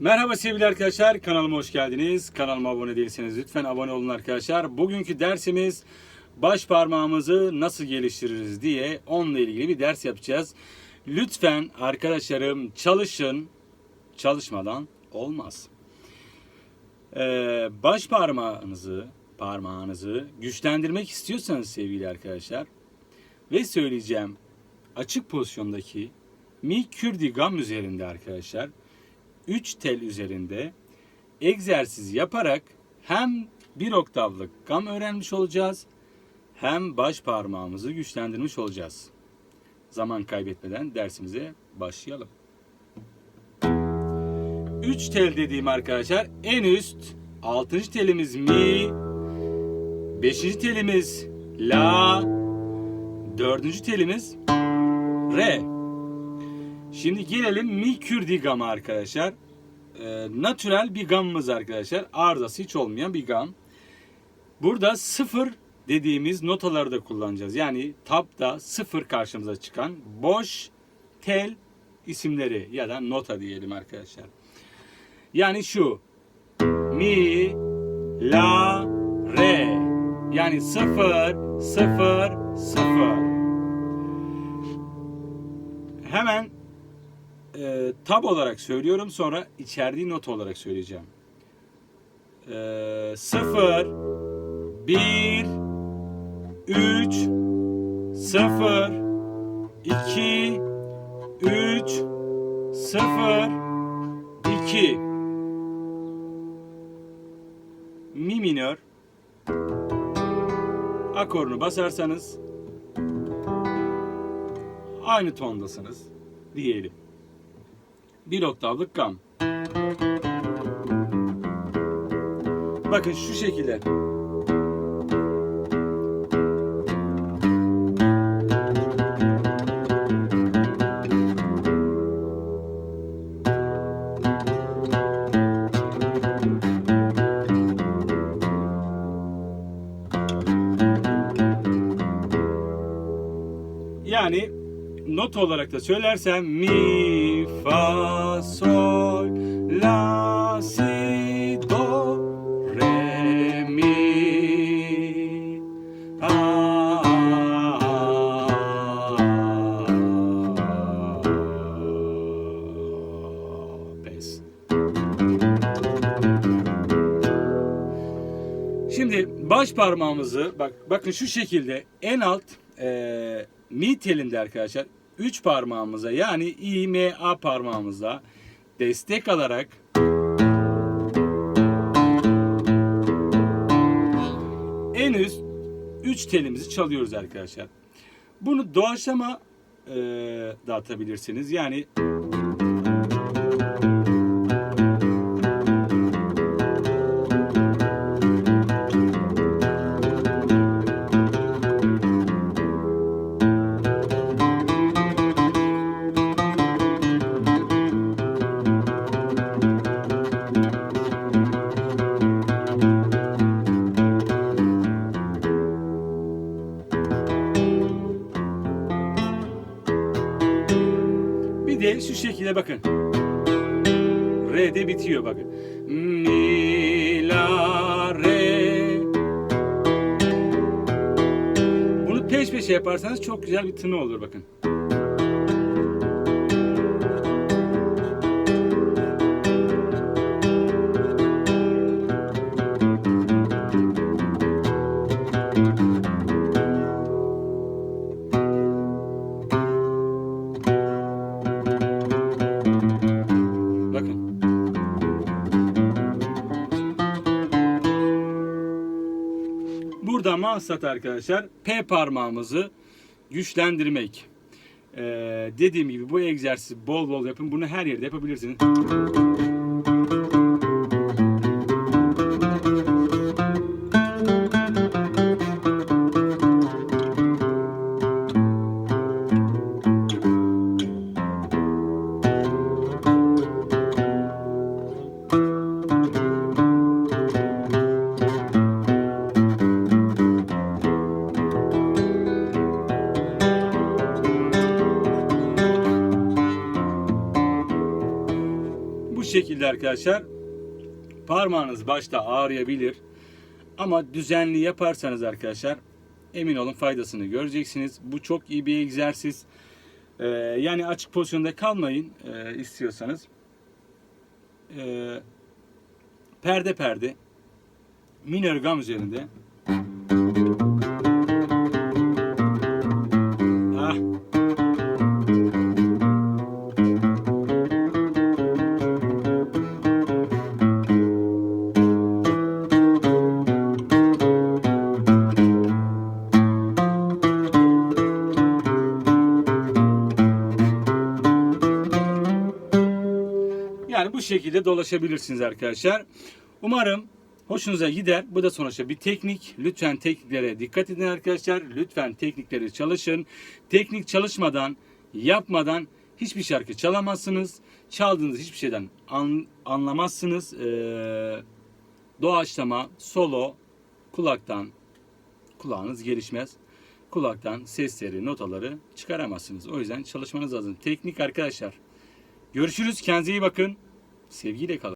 Merhaba sevgili arkadaşlar, kanalıma hoş geldiniz. Kanalıma abone değilseniz lütfen abone olun arkadaşlar. Bugünkü dersimiz baş parmağımızı nasıl geliştiririz diye onunla ilgili bir ders yapacağız. Lütfen arkadaşlarım çalışın, çalışmadan olmaz. Ee, baş parmağınızı, parmağınızı güçlendirmek istiyorsanız sevgili arkadaşlar ve söyleyeceğim açık pozisyondaki mi kürdi gam üzerinde arkadaşlar 3 tel üzerinde egzersiz yaparak hem bir oktavlık gam öğrenmiş olacağız hem baş parmağımızı güçlendirmiş olacağız. Zaman kaybetmeden dersimize başlayalım. 3 tel dediğim arkadaşlar en üst 6. telimiz mi, 5. telimiz la, 4. telimiz re. Şimdi gelelim mi kürdi gama arkadaşlar. Ee, natürel bir gamımız arkadaşlar. Arızası hiç olmayan bir gam. Burada sıfır dediğimiz notaları da kullanacağız. Yani tabda sıfır karşımıza çıkan boş tel isimleri ya da nota diyelim arkadaşlar. Yani şu mi la re yani sıfır sıfır sıfır. Hemen e, tab olarak söylüyorum sonra içerdiği not olarak söyleyeceğim. E, 0 1 3 0 2 3 0 2 Mi minör. Akorunu basarsanız aynı tondasınız diyelim bir oktavlık gam. Bakın şu şekilde. Yani not olarak da söylersem mi fa sol la si do re mi fa pes. Şimdi baş parmağımızı bak bakın şu şekilde en alt e, mi telinde arkadaşlar 3 parmağımıza yani I, M, A parmağımıza destek alarak en üst 3 telimizi çalıyoruz arkadaşlar. Bunu doğaçlama e, da atabilirsiniz. Yani şekilde bakın. Re'de bitiyor bakın. Mi, la, re. Bunu peş peşe yaparsanız çok güzel bir tını olur bakın. Bakın. Burada maksat arkadaşlar P parmağımızı güçlendirmek. Ee, dediğim gibi bu egzersizi bol bol yapın. Bunu her yerde yapabilirsiniz. Şekilde arkadaşlar parmağınız başta ağrıyabilir. Ama düzenli yaparsanız arkadaşlar emin olun faydasını göreceksiniz. Bu çok iyi bir egzersiz. Ee, yani açık pozisyonda kalmayın e, istiyorsanız. Ee, perde perde minör gam üzerinde Yani bu şekilde dolaşabilirsiniz arkadaşlar. Umarım hoşunuza gider. Bu da sonuçta bir teknik. Lütfen tekniklere dikkat edin arkadaşlar. Lütfen teknikleri çalışın. Teknik çalışmadan, yapmadan hiçbir şarkı çalamazsınız. Çaldığınız hiçbir şeyden an- anlamazsınız. Ee, doğaçlama, solo, kulaktan kulağınız gelişmez. Kulaktan sesleri, notaları çıkaramazsınız. O yüzden çalışmanız lazım. Teknik arkadaşlar. Görüşürüz. Kendinize iyi bakın. Sevgiyle kalın.